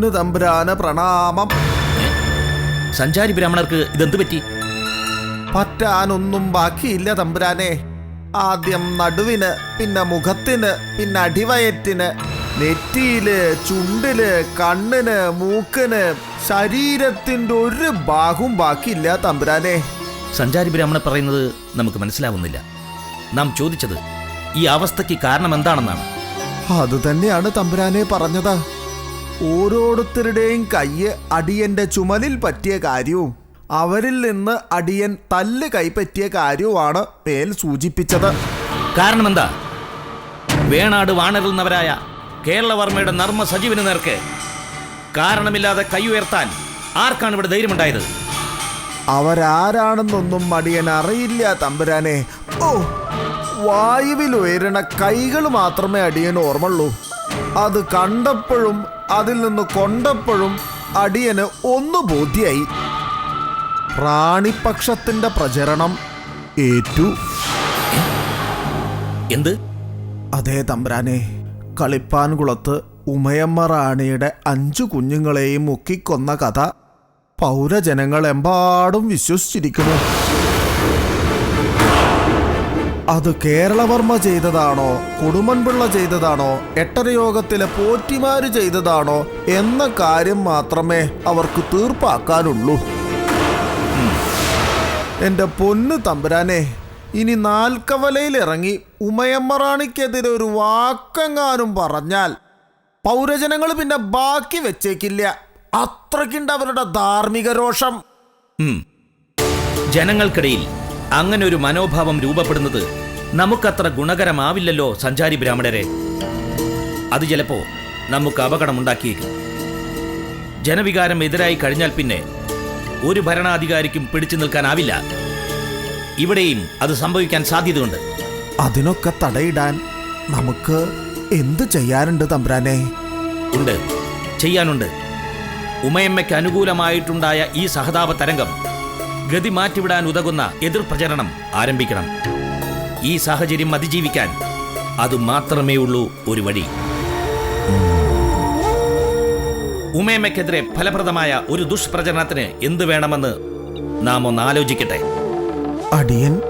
പൊന്നു തമ്പുരാന് പ്രണാമം. സഞ്ചാരി ബ്രാഹ്മണർക്ക് ഇതെന്ത് പറ്റി? പറ്റാനൊന്നും ബാക്കിയില്ല തമ്പുരാനെ. ആദ്യം നടുവിന് പിന്നെ മുഖത്തിന് പിന്നെ അടിവയറ്റിന് നെറ്റിയിൽ ചുണ്ടിൽ കണ്ണിന് മൂക്കിന് ശരീരത്തിന്റെ ഒരു ഭാഗവും ബാക്കിയില്ല തമ്പുരാനെ. സഞ്ചാരി ബ്രാഹ്മണ പറയുന്നത് നമുക്ക് മനസ്സിലാവുന്നില്ല. നാം ചോദിച്ചത് ഈ അവസ്ഥയ്ക്ക് കാരണം എന്താണെന്നാണ്. അത് തന്നെയാണ് തമ്പുരാനെ പറഞ്ഞത്. ഓരോരുത്തരുടെയും കയ്യ് അടിയന്റെ ചുമലിൽ പറ്റിയ കാര്യവും അവരിൽ നിന്ന് അടിയൻ തല്ല് കൈപ്പറ്റിയ കാര്യവുമാണ് മേൽ സൂചിപ്പിച്ചത്. കാരണം എന്താ? വേണാട് വാണരുന്നവരായ കേരളവർമ്മയുടെ നർമ്മ സജീവന് നേർക്ക് കാരണമില്ലാതെ കൈ ഉയർത്താൻ ആർക്കാണ് ഇവിടെ ധൈര്യമുണ്ടായത്? അവരാരാണെന്നൊന്നും മടിയൻ അറിയില്ല തമ്പുരാനെ. ഓ വായുവിൽ ഉയരണ കൈകൾ മാത്രമേ അടിയൻ ഓർമ്മയുള്ളൂ. അത് കണ്ടപ്പോഴും അതിൽ നിന്ന് കൊണ്ടപ്പോഴും അടിയന് ഒന്ന് ബോധ്യായി. റാണിപക്ഷത്തിന്റെ പ്രചരണം ഏറ്റു. എന്ത്? അതേ തമ്പ്രാനെ കളിപ്പാൻകുളത്ത് ഉമയമ്മ റാണിയുടെ അഞ്ചു കുഞ്ഞുങ്ങളെയും മുക്കിക്കൊന്ന കഥ പൗരജനങ്ങളെമ്പാടും വിശ്വസിച്ചിരിക്കുന്നു. അത് കേരളവർമ്മ ചെയ്തതാണോ കുടുംബൻപിള്ള ചെയ്തതാണോ എട്ടരയോഗത്തിലെ പോറ്റിമാര് ചെയ്തതാണോ എന്ന കാര്യം മാത്രമേ അവർക്ക് തീർപ്പാക്കാനുള്ളൂ. എന്റെ പൊന്ന് തമ്പുരാനെ ഇനി നാൽക്കവലയിൽ ഇറങ്ങി ഉമയമ്മറാണിക്കെതിരെ ഒരു വാക്കെങ്ങാനും പറഞ്ഞാൽ പൗരജനങ്ങൾ പിന്നെ ബാക്കി വെച്ചേക്കില്ല. അത്രയ്ക്കുണ്ട് അവരുടെ ധാർമ്മിക രോഷം. ജനങ്ങൾക്കിടയിൽ അങ്ങനെ ഒരു മനോഭാവം രൂപപ്പെടുന്നത് നമുക്കത്ര ഗുണകരമാവില്ലല്ലോ സഞ്ചാരി ബ്രാഹ്മണരെ. അത് ചിലപ്പോ നമുക്ക് അപകടമുണ്ടാക്കിയേക്കും. ജനവികാരം എതിരായി കഴിഞ്ഞാൽ പിന്നെ ഒരു ഭരണാധികാരിക്കും പിടിച്ചു നിൽക്കാനാവില്ല. ഇവിടെയും അത് സംഭവിക്കാൻ സാധ്യതയുണ്ട്. അതിനൊക്കെ തടയിടാൻ നമുക്ക് എന്ത് ചെയ്യാനുണ്ട് തമ്പ്രാനെ? ഉണ്ട്. ചെയ്യാനുണ്ട്. ഉമയമ്മയ്ക്ക് അനുകൂലമായിട്ടുണ്ടായ ഈ സഹതാപ തരംഗം ഗതി മാറ്റിവിടാൻ ഉതകുന്ന എതിർ പ്രചരണം ആരംഭിക്കണം. ഈ സാഹചര്യം അതിജീവിക്കാൻ അത് മാത്രമേ ഉള്ളൂ ഒരു വഴി. ഉമേമയ്ക്കെതിരെ ഫലപ്രദമായ ഒരു ദുഷ്പ്രചരണത്തിന് എന്ത് വേണമെന്ന് നാം ഒന്ന് ആലോചിക്കട്ടെ. അടിയൻ.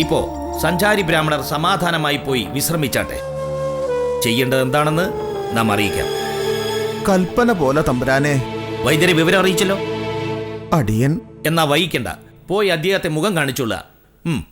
ഇപ്പോ സഞ്ചാരി ബ്രാഹ്മണർ സമാധാനമായി പോയി വിശ്രമിച്ചാട്ടെ. ചെയ്യേണ്ടത് എന്താണെന്ന് നാം അറിയിക്കാം. കൽപ്പന പോലെ തമ്പുരാനെ. വൈദ്യരെ വിവരം അറിയിച്ചല്ലോ. അടിയൻ. എന്നാ വൈകിക്കണ്ട. പോയി അദ്ദേഹത്തെ മുഖം കാണിച്ചുള്ള ഉം,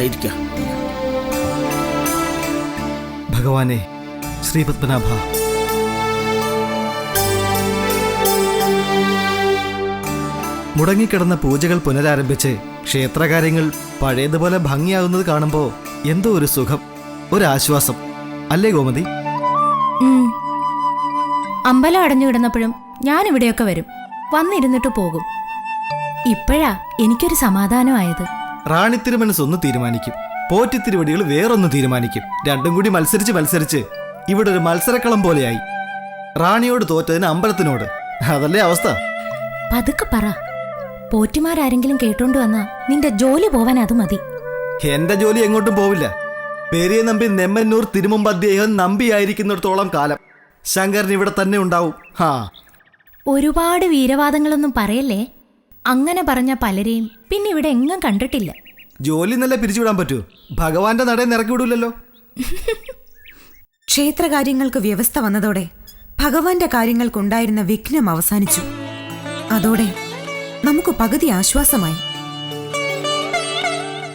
ആയിരിക്കാം. ഭഗവാനെ ശ്രീപത്മനാഭ. മുടങ്ങിക്കിടന്ന പൂജകൾ പുനരാരംഭിച്ച് ക്ഷേത്രകാര്യങ്ങൾ പഴയതുപോലെ ഭംഗിയാകുന്നത് കാണുമ്പോൾ എന്തോ ഒരു സുഖം ഒരാശ്വാസം. അല്ലേ ഗോമതി. അമ്പലം അടഞ്ഞു കിടന്നപ്പോഴും ഞാൻ ഇവിടെയൊക്കെ വരും. വന്നിരുന്നിട്ട് പോകും. ഇപ്പോഴാ എനിക്കൊരു സമാധാനമായത്. റാണി തിരുമനസ് ഒന്ന് തീരുമാനിക്കും. പോറ്റി തിരുവടികൾ വേറൊന്ന് തീരുമാനിക്കും. രണ്ടും കൂടി മത്സരിച്ച് മത്സരിച്ച്. ഇവിടെ ഒരു മത്സരക്കളം പോലെയായി. റാണിയോട് തോറ്റതിന് അമ്പലത്തിനോട്. അതല്ലേ അവസ്ഥ? പതുക്കെ പറ. പോറ്റിമാരാരെങ്കിലും കേട്ടോണ്ട് വന്നാ നിന്റെ ജോലി പോവാൻ അത് മതി. എന്റെ ജോലി എങ്ങോട്ടും പോവില്ല. പെരിയ നമ്പി നെമ്മന്നൂർ തിരുമുമ്പ് അദ്ദേഹം നമ്പിയായിരിക്കുന്നിടത്തോളം കാലം. ശങ്കരൻ ഇവിടെ തന്നെ ഉണ്ടാവും. ഹാ. ഒരുപാട് വീരവാദങ്ങളൊന്നും പറയല്ലേ? അങ്ങനെ പറഞ്ഞ പലരെയും പിന്നെ ഇവിടെ എങ്ങും കണ്ടിട്ടില്ല. ജോലി നല്ല പിരിച്ചുവിടാൻ പറ്റൂ. ഭഗവാന്റെ നടയിൽ നിറക്കി വിടൂലല്ലോ ക്ഷേത്രകാര്യങ്ങൾക്ക് വ്യവസ്ഥ വന്നതോടെ ഭഗവാന്റെ കാര്യങ്ങൾക്കുണ്ടായിരുന്ന വിഘ്നം അവസാനിച്ചു. അതോടെ നമുക്ക് പകുതി ആശ്വാസമായി.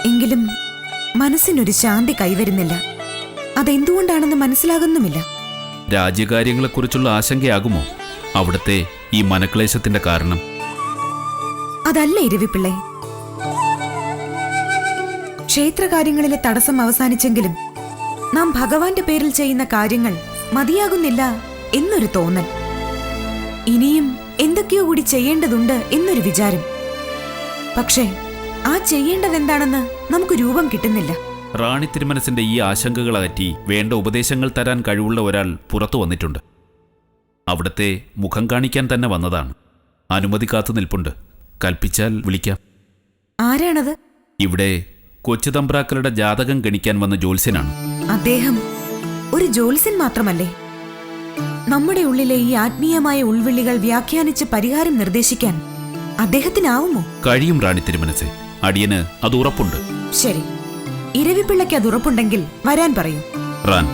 എങ്കിലും മനസ്സിനൊരു ശാന്തി കൈവരുന്നില്ല. അതെന്തുകൊണ്ടാണെന്ന് മനസ്സിലാകുന്നുമില്ല. രാജ്യകാര്യങ്ങളെക്കുറിച്ചുള്ള ആശങ്കയാകുമോ അവിടുത്തെ ഈ മനക്ലേശത്തിന്റെ കാരണം? അതല്ല ഇരുവിപ്പിള്ളെ. ക്ഷേത്രകാര്യങ്ങളിലെ തടസ്സം അവസാനിച്ചെങ്കിലും നാം ഭഗവാന്റെ പേരിൽ ചെയ്യുന്ന കാര്യങ്ങൾ മതിയാകുന്നില്ല എന്നൊരു തോന്നൽ. ഇനിയും എന്തൊക്കെയോ കൂടി ചെയ്യേണ്ടതുണ്ട് എന്നൊരു വിചാരം. പക്ഷേ ആ ചെയ്യേണ്ടതെന്താണെന്ന് നമുക്ക് രൂപം കിട്ടുന്നില്ല. റാണി തിരുമനസിന്റെ ഈ ആശങ്കകൾ അകറ്റി വേണ്ട ഉപദേശങ്ങൾ തരാൻ കഴിവുള്ള ഒരാൾ പുറത്തു വന്നിട്ടുണ്ട്. അവിടത്തെ മുഖം കാണിക്കാൻ തന്നെ വന്നതാണ്. അനുമതി കാത്തു നിൽപ്പുണ്ട്. കൽപ്പിച്ചാൽ വിളിക്കാം. ആരാണത്? ഇവിടെ കൊച്ചു തമ്പ്രാക്കളുടെ ജാതകം ഗണിക്കാൻ വന്ന ജ്യോത്സ്യനാണ്. അദ്ദേഹം ഒരു ജോത്സ്യൻ മാത്രമല്ലേ? നമ്മുടെ ഉള്ളിലെ ഈ ആത്മീയമായ ഉൾവിളികൾ വ്യാഖ്യാനിച്ച് പരിഹാരം നിർദ്ദേശിക്കാൻ അദ്ദേഹത്തിനാവുമോ? കഴിയും റാണി തിരുമനസ്. അടിയന് അത് ഉറപ്പുണ്ട്. ശരി. ഇരവിപ്പിള്ളയ്ക്ക് അത് ഉറപ്പുണ്ടെങ്കിൽ വരാൻ പറയൂ. റാൻ.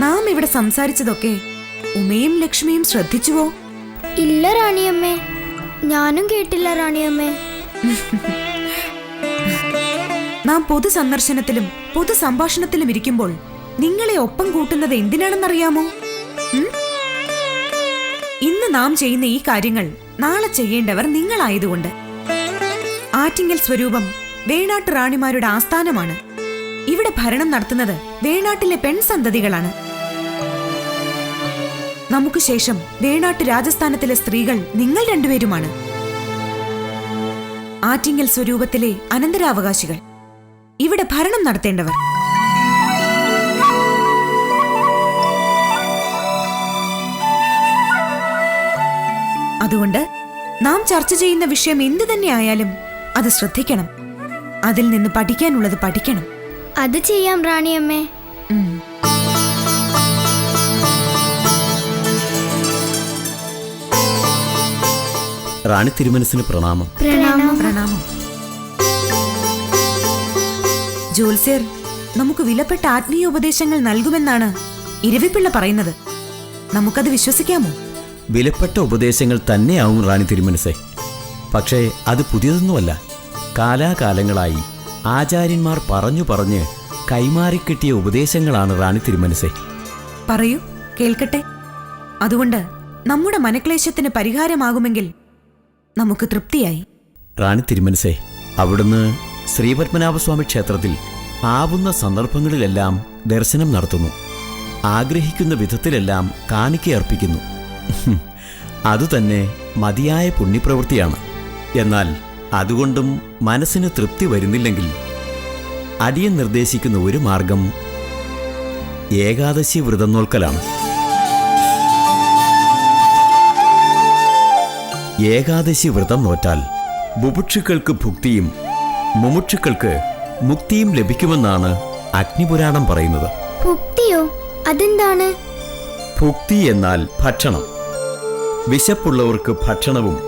നാം ഇവിടെ സംസാരിച്ചതൊക്കെ ഉമയും ലക്ഷ്മിയും ശ്രദ്ധിച്ചുവോ? ഇല്ല റാണിയമ്മേ. ഞാനും കേട്ടില്ല റാണിയമ്മേ. നാം പൊതു സന്ദർശനത്തിലും പൊതു സംഭാഷണത്തിലും ഇരിക്കുമ്പോൾ നിങ്ങളെ ഒപ്പം കൂട്ടുന്നത് എന്തിനാണെന്നറിയാമോ? ഇന്ന് നാം ചെയ്യുന്ന ഈ കാര്യങ്ങൾ നാളെ ചെയ്യേണ്ടവർ നിങ്ങളായതുകൊണ്ട്. ആറ്റിങ്ങൽ സ്വരൂപം വേണാട്ട് റാണിമാരുടെ ആസ്ഥാനമാണ്. ഇവിടെ ഭരണം നടത്തുന്നത് വേണാട്ടിലെ പെൺസന്തതികളാണ്. നമുക്ക് ശേഷം വേണാട്ട് രാജസ്ഥാനത്തിലെ സ്ത്രീകൾ നിങ്ങൾ രണ്ടുപേരുമാണ്. ആറ്റിങ്ങൽ സ്വരൂപത്തിലെ അനന്തരാവകാശികൾ. ഇവിടെ ഭരണം നടത്തേണ്ടവർ. അതുകൊണ്ട് നാം ചർച്ച ചെയ്യുന്ന വിഷയം എന്തു തന്നെ ആയാലും അത് ശ്രദ്ധിക്കണം. അതിൽ നിന്ന് പഠിക്കാനുള്ളത് പഠിക്കണം. അത് ചെയ്യാം റാണിയമ്മേ. റാണി തിരുമനസിന് പ്രണാമം. പ്രണാമം. പ്രണാമം. ജോത്സ്യർ നമുക്ക് വിലപ്പെട്ട ആത്മീയ ഉപദേശങ്ങൾ നൽകുമെന്നാണ് ഇരവിപ്പിള്ള പറയുന്നത്. നമുക്കത് വിശ്വസിക്കാമോ? വിലപ്പെട്ട ഉപദേശങ്ങൾ തന്നെയാവും റാണി തിരുമനസെ. പക്ഷേ അത് പുതിയതൊന്നുമല്ല. കാലാകാലങ്ങളായി ആചാര്യന്മാർ പറഞ്ഞു പറഞ്ഞ് കൈമാറിക്കിട്ടിയ ഉപദേശങ്ങളാണ് റാണി തിരുമനസെ. പറയൂ കേൾക്കട്ടെ. അതുകൊണ്ട് നമ്മുടെ മനക്ലേശത്തിന് പരിഹാരമാകുമെങ്കിൽ നമുക്ക് തൃപ്തിയായി. റാണി തിരുമനസേ അവിടുന്ന് ശ്രീപത്മനാഭസ്വാമി ക്ഷേത്രത്തിൽ ആവുന്ന സന്ദർഭങ്ങളിലെല്ലാം ദർശനം നടത്തുന്നു. ആഗ്രഹിക്കുന്ന വിധത്തിലെല്ലാം കാണിക്കയർപ്പിക്കുന്നു അതുതന്നെ മതിയായ പുണ്യപ്രവൃത്തിയാണ്. എന്നാൽ അതുകൊണ്ടും മനസ്സിന് തൃപ്തി വരുന്നില്ലെങ്കിൽ അടിയൻ നിർദ്ദേശിക്കുന്ന ഒരു മാർഗം ഏകാദശി വ്രതം നോൽക്കലാണ്. ഏകാദശി വ്രതം നോറ്റാൽ ബുഭുക്ഷുക്കൾക്ക് ഭുക്തിയും മുമുക്ഷുക്കൾക്ക് മുക്തിയും ലഭിക്കുമെന്നാണ് അഗ്നിപുരാണം പറയുന്നത്. ഭുക്തിയോ? അതെന്താണ്? ഭുക്തി എന്നാൽ ഭക്ഷണം. വിശപ്പുള്ളവർക്ക് ഭക്ഷണവും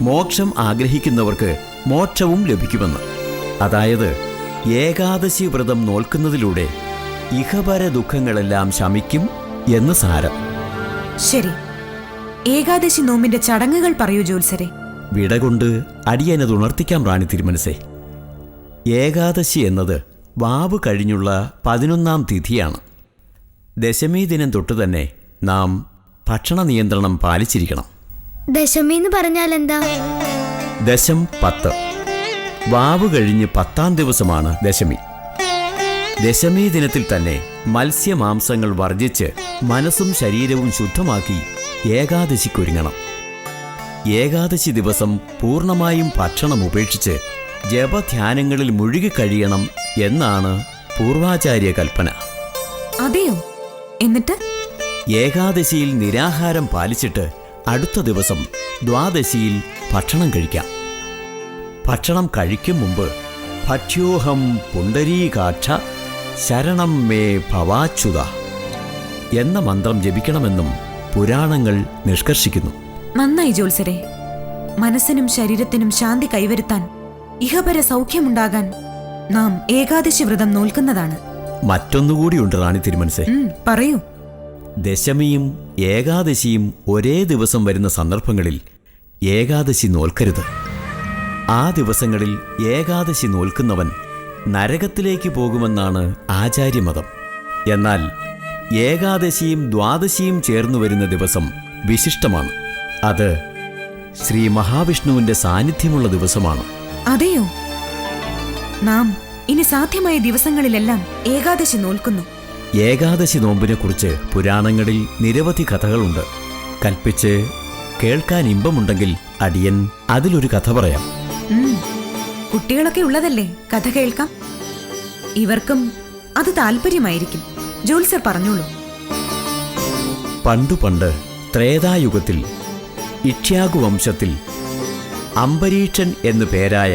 മോക്ഷം ആഗ്രഹിക്കുന്നവർക്ക് മോക്ഷവും ലഭിക്കുമെന്ന്. അതായത് ഏകാദശി വ്രതം നോൽക്കുന്നതിലൂടെ ഇഹപര ദുഃഖങ്ങളെല്ലാം ശമിക്കും എന്ന് സാരം. ശരി. ഏകാദശി നോമ്പിന്റെ ചടങ്ങുകൾ പറയൂ ജോത്സരെ വിട കൊണ്ട് അടിയനത് ഉണർത്തിക്കാം റാണി തിരുമനസേ. ഏകാദശി എന്നത് വാവ് കഴിഞ്ഞുള്ള പതിനൊന്നാം തിഥിയാണ്. ദശമി ദിനം തൊട്ട് തന്നെ നാം ഭക്ഷണ നിയന്ത്രണം പാലിച്ചിരിക്കണം. ദശമി എന്ന് പറഞ്ഞാൽ എന്താ? ദശം പത്ത്. വാവ് കഴിഞ്ഞ് പത്താം ദിവസമാണ് ദശമി. ദശമി ദിനത്തിൽ തന്നെ മത്സ്യമാംസങ്ങൾ വർജിച്ച് മനസ്സും ശരീരവും ശുദ്ധമാക്കി ഏകാദശിക്കൊരുങ്ങണം ഏകാദശി ദിവസം പൂർണമായും ഭക്ഷണം ഉപേക്ഷിച്ച് ജപധ്യാനങ്ങളിൽ മുഴുകിക്കഴിയണം എന്നാണ് പൂർവാചാര്യ കൽപ്പന. അതെയോ? എന്നിട്ട്? ഏകാദശിയിൽ നിരാഹാരം പാലിച്ചിട്ട് അടുത്ത ദിവസം ദ്വാദശിയിൽ ഭക്ഷണം കഴിക്കാം. ഭക്ഷണം കഴിക്കും മുമ്പ് ഭക്ഷ്യോഹം പുണ്ടരീകാക്ഷ ശരണം മേ ഭവാച്യുത എന്ന മന്ത്രം ജപിക്കണമെന്നും പുരാണങ്ങൾ നിഷ്കർഷിക്കുന്നു. നന്നായി ജോത്സരെ മനസ്സിനും ശരീരത്തിനും ശാന്തി കൈവരുത്താൻ ഇഹപര സൗഖ്യമുണ്ടാകാൻ നാം ഏകാദശി വ്രതം നോൽക്കുന്നതാണ്. മറ്റൊന്നുകൂടിയുണ്ട് റാണി തിരുമനസേ. പറയൂ. ദശമിയും ഏകാദശിയും ഒരേ ദിവസം വരുന്ന സന്ദർഭങ്ങളിൽ ഏകാദശി നോൽക്കരുത്. ആ ദിവസങ്ങളിൽ ഏകാദശി നോൽക്കുന്നവൻ നരകത്തിലേക്ക് പോകുമെന്നാണ് ആചാര്യമതം. എന്നാൽ ഏകാദശിയും ദ്വാദശിയും ചേർന്നു വരുന്ന ദിവസം വിശിഷ്ടമാണ്. അത് ശ്രീ മഹാവിഷ്ണുവിന്റെ സാന്നിധ്യമുള്ള ദിവസമാണ്. അതെയോ? നാം ഇനി സാധ്യമായ ദിവസങ്ങളിലെല്ലാം ഏകാദശി നോൽക്കുന്നു. ഏകാദശി നോമ്പിനെ കുറിച്ച് പുരാണങ്ങളിൽ നിരവധി കഥകളുണ്ട്. കൽപ്പിച്ച് കേൾക്കാൻ ഇമ്പമുണ്ടെങ്കിൽ അടിയൻ അതിലൊരു കഥ പറയാം. കുട്ടികളൊക്കെ ഉള്ളതല്ലേ? കഥ കേൾക്കാം. ഇവർക്കും അത് താല്പര്യമായിരിക്കും ജോത്സർ പറഞ്ഞോളൂ. പണ്ടു പണ്ട് ത്രേതായുഗത്തിൽ ഇക്ഷ്യാകു വംശത്തിൽ അംബരീക്ഷൻ എന്നു പേരായ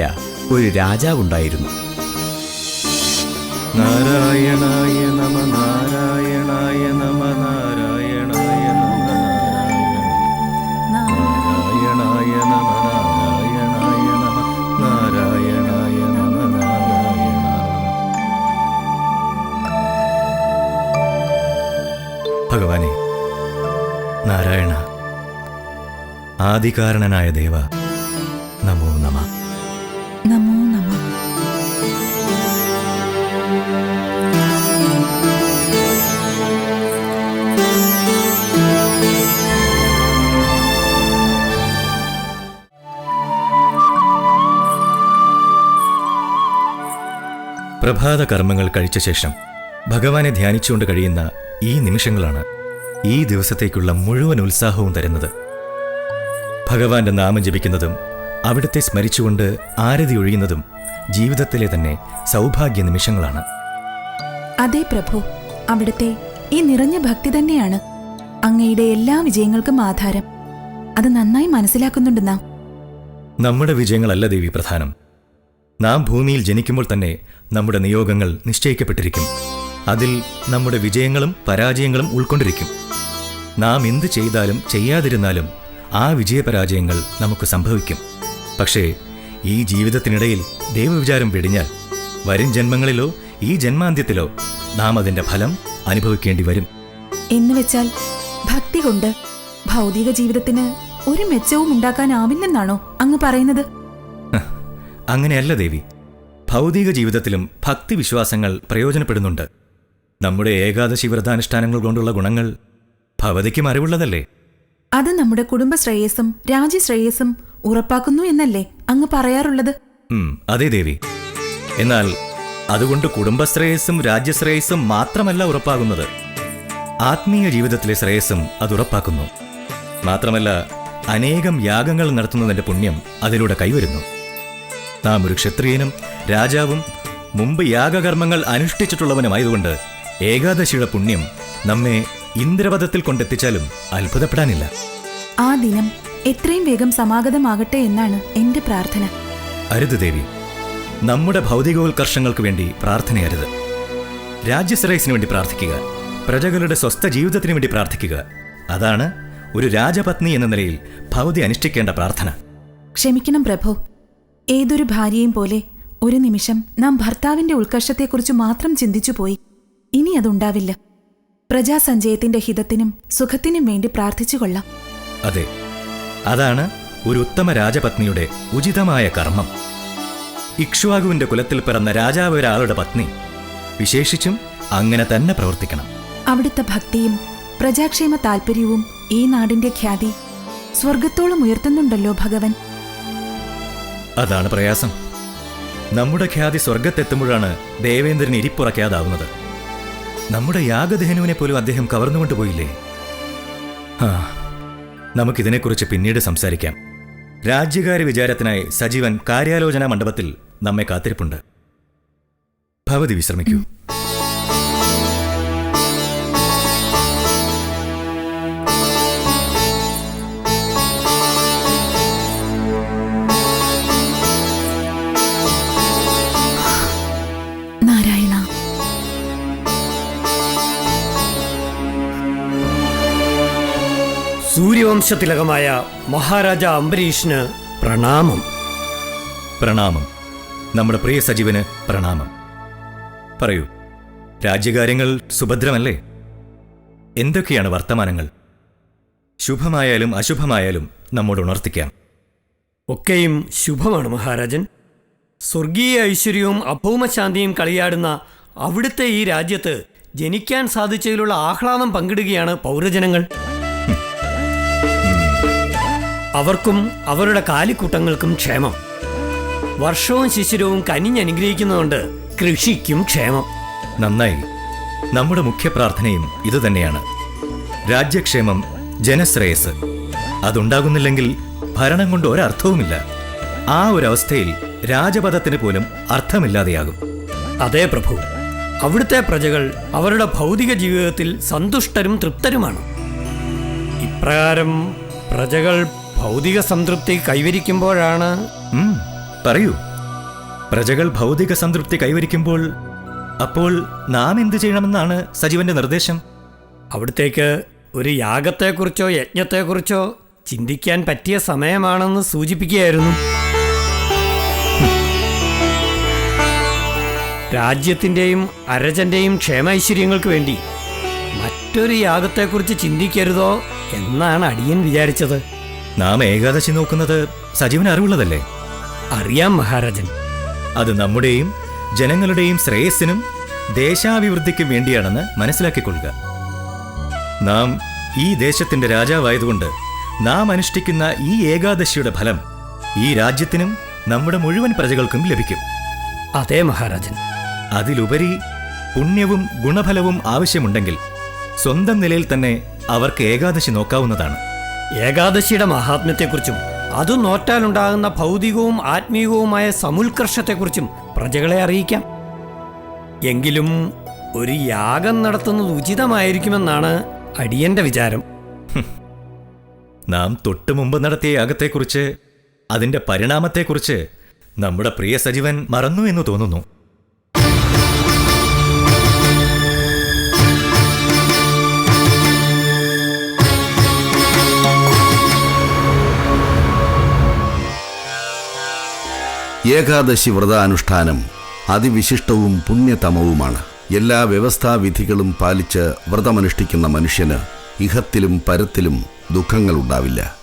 ഒരു രാജാവുണ്ടായിരുന്നു. നാരായണായ നമ നാരായണായ നമ നാരായണായ ആദികാരണനായ ദേവ. നമോ നമ. നമോ നമ. പ്രഭാത കർമ്മങ്ങൾ കഴിച്ച ശേഷം ഭഗവാനെ ധ്യാനിച്ചുകൊണ്ട് കഴിയുന്ന ഈ നിമിഷങ്ങളാണ് ഈ ദിവസത്തേക്കുള്ള മുഴുവൻ ഉത്സാഹവും തരുന്നത്. ഭഗവാന്റെ നാമം ജപിക്കുന്നതും അവിടുത്തെ സ്മരിച്ചുകൊണ്ട് ആരതി ഒഴിയുന്നതും ജീവിതത്തിലെ തന്നെ സൗഭാഗ്യ നിമിഷങ്ങളാണ്. അതെ പ്രഭു അവിടുത്തെ ഈ നിറഞ്ഞ ഭക്തി തന്നെയാണ് അങ്ങയുടെ എല്ലാ വിജയങ്ങൾക്കും ആധാരം. അത് നന്നായി മനസ്സിലാക്കുന്നുണ്ട് നാം. നമ്മുടെ വിജയങ്ങളല്ല ദേവി പ്രധാനം. നാം ഭൂമിയിൽ ജനിക്കുമ്പോൾ തന്നെ നമ്മുടെ നിയോഗങ്ങൾ നിശ്ചയിക്കപ്പെട്ടിരിക്കും. അതിൽ നമ്മുടെ വിജയങ്ങളും പരാജയങ്ങളും ഉൾക്കൊണ്ടിരിക്കും. നാം എന്ത് ചെയ്താലും ചെയ്യാതിരുന്നാലും ആ വിജയപരാജയങ്ങൾ നമുക്ക് സംഭവിക്കും. പക്ഷേ ഈ ജീവിതത്തിനിടയിൽ ദൈവവിചാരം വെടിഞ്ഞാൽ വരും ജന്മങ്ങളിലോ ഈ ജന്മാന്ത്യത്തിലോ നാം അതിന്റെ ഫലം അനുഭവിക്കേണ്ടി വരും. എന്ന് വെച്ചാൽ ഭക്തി കൊണ്ട് ഭൗതിക ജീവിതത്തിന് ഒരു മെച്ചവും ഉണ്ടാക്കാനാവില്ലെന്നാണോ അങ്ങ് പറയുന്നത്? അങ്ങനെയല്ല ദേവി. ഭൗതിക ജീവിതത്തിലും ഭക്തി വിശ്വാസങ്ങൾ പ്രയോജനപ്പെടുന്നുണ്ട്. നമ്മുടെ ഏകാദശി വ്രതാനുഷ്ഠാനങ്ങൾ കൊണ്ടുള്ള ഗുണങ്ങൾ ഭവതിക്കും അറിവുള്ളതല്ലേ? അത് നമ്മുടെ കുടുംബ ശ്രേയസ്സും രാജ്യശ്രേയസ്സും ഉറപ്പാക്കുന്നു എന്നല്ലേ അങ്ങ് പറയാറുള്ളത്? അതെ ദേവി. എന്നാൽ അതുകൊണ്ട് കുടുംബശ്രേയസ്സും രാജ്യശ്രേയസും മാത്രമല്ല ഉറപ്പാകുന്നത്. ആത്മീയ ജീവിതത്തിലെ ശ്രേയസ്സും അത് ഉറപ്പാക്കുന്നു. മാത്രമല്ല അനേകം യാഗങ്ങൾ നടത്തുന്നതിന്റെ പുണ്യം അതിലൂടെ കൈവരുന്നു. നാം ഒരു ക്ഷത്രിയനും രാജാവും മുമ്പ് യാഗകർമ്മങ്ങൾ അനുഷ്ഠിച്ചിട്ടുള്ളവനുമായതുകൊണ്ട് ഏകാദശിയുടെ പുണ്യം നമ്മെ ഇന്ദ്രപദത്തിൽ കൊണ്ടെത്തിച്ചാലും അത്ഭുതപ്പെടാനില്ല. ആ ദിനം എത്രയും വേഗം സമാഗതമാകട്ടെ എന്നാണ് എന്റെ പ്രാർത്ഥന. അരുത് ദേവി. നമ്മുടെ ഭൗതികോത്കർഷങ്ങൾക്ക് വേണ്ടി പ്രാർത്ഥനയരുത്. രാജ്യശ്രേയസിന് വേണ്ടി പ്രാർത്ഥിക്കുക. പ്രജകളുടെ സ്വസ്ഥ ജീവിതത്തിന് വേണ്ടി പ്രാർത്ഥിക്കുക. അതാണ് ഒരു രാജപത്നി എന്ന നിലയിൽ ഭൗതി അനുഷ്ഠിക്കേണ്ട പ്രാർത്ഥന. ക്ഷമിക്കണം പ്രഭു. ഏതൊരു ഭാര്യയും പോലെ ഒരു നിമിഷം നാം ഭർത്താവിന്റെ ഉത്കർഷത്തെക്കുറിച്ച് മാത്രം ചിന്തിച്ചു പോയി ഇനി അതുണ്ടാവില്ല. പ്രജാസഞ്ചയത്തിന്റെ ഹിതത്തിനും സുഖത്തിനും വേണ്ടി പ്രാർത്ഥിച്ചുകൊള്ളാം. അതെ അതാണ് ഒരു ഉത്തമ രാജപത്നിയുടെ ഉചിതമായ കർമ്മം. ഇക്ഷ്വാകുവിന്റെ കുലത്തിൽ പിറന്ന രാജാവ് ഒരാളുടെ പത്നി. വിശേഷിച്ചും അങ്ങനെ തന്നെ പ്രവർത്തിക്കണം. അവിടുത്തെ ഭക്തിയും പ്രജാക്ഷേമ താല്പര്യവും ഈ നാടിന്റെ ഖ്യാതി സ്വർഗത്തോളം ഉയർത്തുന്നുണ്ടല്ലോ ഭഗവൻ. അതാണ് പ്രയാസം. നമ്മുടെ ഖ്യാതി സ്വർഗത്തെത്തുമ്പോഴാണ് ദേവേന്ദ്രൻ ഇരിപ്പുറയ്ക്കാതാവുന്നത് നമ്മുടെ യാഗധേനുവിനെ പോലും അദ്ദേഹം കവർന്നുകൊണ്ട് പോയില്ലേ? ആ നമുക്കിതിനെക്കുറിച്ച് പിന്നീട് സംസാരിക്കാം. രാജ്യകാര്യ വിചാരത്തിനായി സജീവൻ കാര്യാലോചനാ മണ്ഡപത്തിൽ നമ്മെ കാത്തിരിപ്പുണ്ട്. ഭവതി വിശ്രമിക്കൂ. സൂര്യവംശതിലകമായ മഹാരാജ അംബരീഷിന് പ്രണാമം. പ്രണാമം. നമ്മുടെ പ്രിയ സജീവന് പ്രണാമം. പറയൂ രാജ്യകാര്യങ്ങൾ സുഭദ്രമല്ലേ? എന്തൊക്കെയാണ് വർത്തമാനങ്ങൾ? ശുഭമായാലും അശുഭമായാലും നമ്മോട് ഉണർത്തിക്കാം. ഒക്കെയും ശുഭമാണ് മഹാരാജൻ. സ്വർഗീയ ഐശ്വര്യവും അഭൗമശാന്തിയും കളിയാടുന്ന അവിടുത്തെ ഈ രാജ്യത്ത് ജനിക്കാൻ സാധിച്ചതിലുള്ള ആഹ്ലാദം പങ്കിടുകയാണ് പൗരജനങ്ങൾ. അവർക്കും അവരുടെ കാലിക്കൂട്ടങ്ങൾക്കും ക്ഷേമം. വർഷവും ശിശിരവും കനിഞ്ഞനുഗ്രഹിക്കുന്നതുകൊണ്ട് കൃഷിക്കും ക്ഷേമം. നന്നായി. നമ്മുടെ മുഖ്യ പ്രാർത്ഥനയും ഇതുതന്നെയാണ്. രാജ്യക്ഷേമം ജനശ്രേയസ്. അതുണ്ടാകുന്നില്ലെങ്കിൽ ഭരണം കൊണ്ട് ഒരർത്ഥവുമില്ല. ആ ഒരവസ്ഥയിൽ രാജപഥത്തിന് പോലും അർത്ഥമില്ലാതെയാകും. അതേ പ്രഭു. അവിടുത്തെ പ്രജകൾ അവരുടെ ഭൗതിക ജീവിതത്തിൽ സന്തുഷ്ടരും തൃപ്തരുമാണ്. ഇപ്രകാരം പ്രജകൾ ഭൗതിക സംതൃപ്തി കൈവരിക്കുമ്പോഴാണ് പറയൂ. പ്രജകൾ ഭൗതിക സംതൃപ്തി കൈവരിക്കുമ്പോൾ അപ്പോൾ നാം എന്ത് ചെയ്യണമെന്നാണ് സജീവന്റെ നിർദ്ദേശം? അവിടത്തേക്ക് ഒരു യാഗത്തെക്കുറിച്ചോ യജ്ഞത്തെക്കുറിച്ചോ ചിന്തിക്കാൻ പറ്റിയ സമയമാണെന്ന് സൂചിപ്പിക്കുകയായിരുന്നു. രാജ്യത്തിന്റെയും അരജന്റെയും ക്ഷേമൈശ്വര്യങ്ങൾക്ക് വേണ്ടി മറ്റൊരു യാഗത്തെക്കുറിച്ച് ചിന്തിക്കരുതോ എന്നാണ് അടിയൻ വിചാരിച്ചത്. നാം ഏകാദശി നോക്കുന്നത് സജീവന് അറിവുള്ളതല്ലേ? അറിയാം മഹാരാജൻ. അത് നമ്മുടെയും ജനങ്ങളുടെയും ശ്രേയസ്സിനും ദേശാഭിവൃദ്ധിക്കും വേണ്ടിയാണെന്ന് മനസ്സിലാക്കിക്കൊള്ളുക. നാം ഈ ദേശത്തിന്റെ രാജാവായതുകൊണ്ട് നാം അനുഷ്ഠിക്കുന്ന ഈ ഏകാദശിയുടെ ഫലം ഈ രാജ്യത്തിനും നമ്മുടെ മുഴുവൻ പ്രജകൾക്കും ലഭിക്കും. അതെ മഹാരാജൻ. അതിലുപരി പുണ്യവും ഗുണഫലവും ആവശ്യമുണ്ടെങ്കിൽ സ്വന്തം നിലയിൽ തന്നെ അവർക്ക് ഏകാദശി നോക്കാവുന്നതാണ്. ഏകാദശിയുടെ മഹാത്മ്യത്തെക്കുറിച്ചും അത് നോറ്റാലുണ്ടാകുന്ന ഭൗതികവും ആത്മീയവുമായ സമുൽകർഷത്തെക്കുറിച്ചും പ്രജകളെ അറിയിക്കാം. എങ്കിലും ഒരു യാഗം നടത്തുന്നത് ഉചിതമായിരിക്കുമെന്നാണ് അടിയന്റെ വിചാരം. നാം തൊട്ടു മുമ്പ് നടത്തിയ യാഗത്തെക്കുറിച്ച് അതിന്റെ പരിണാമത്തെക്കുറിച്ച് നമ്മുടെ പ്രിയ സജീവൻ മറന്നു എന്ന് തോന്നുന്നു. ഏകാദശി വ്രതാനുഷ്ഠാനം അതിവിശിഷ്ടവും പുണ്യതമവുമാണ്. എല്ലാ വ്യവസ്ഥാവിധികളും പാലിച്ച് വ്രതമനുഷ്ഠിക്കുന്ന മനുഷ്യന് ഇഹത്തിലും പരത്തിലും ദുഃഖങ്ങളുണ്ടാവില്ല.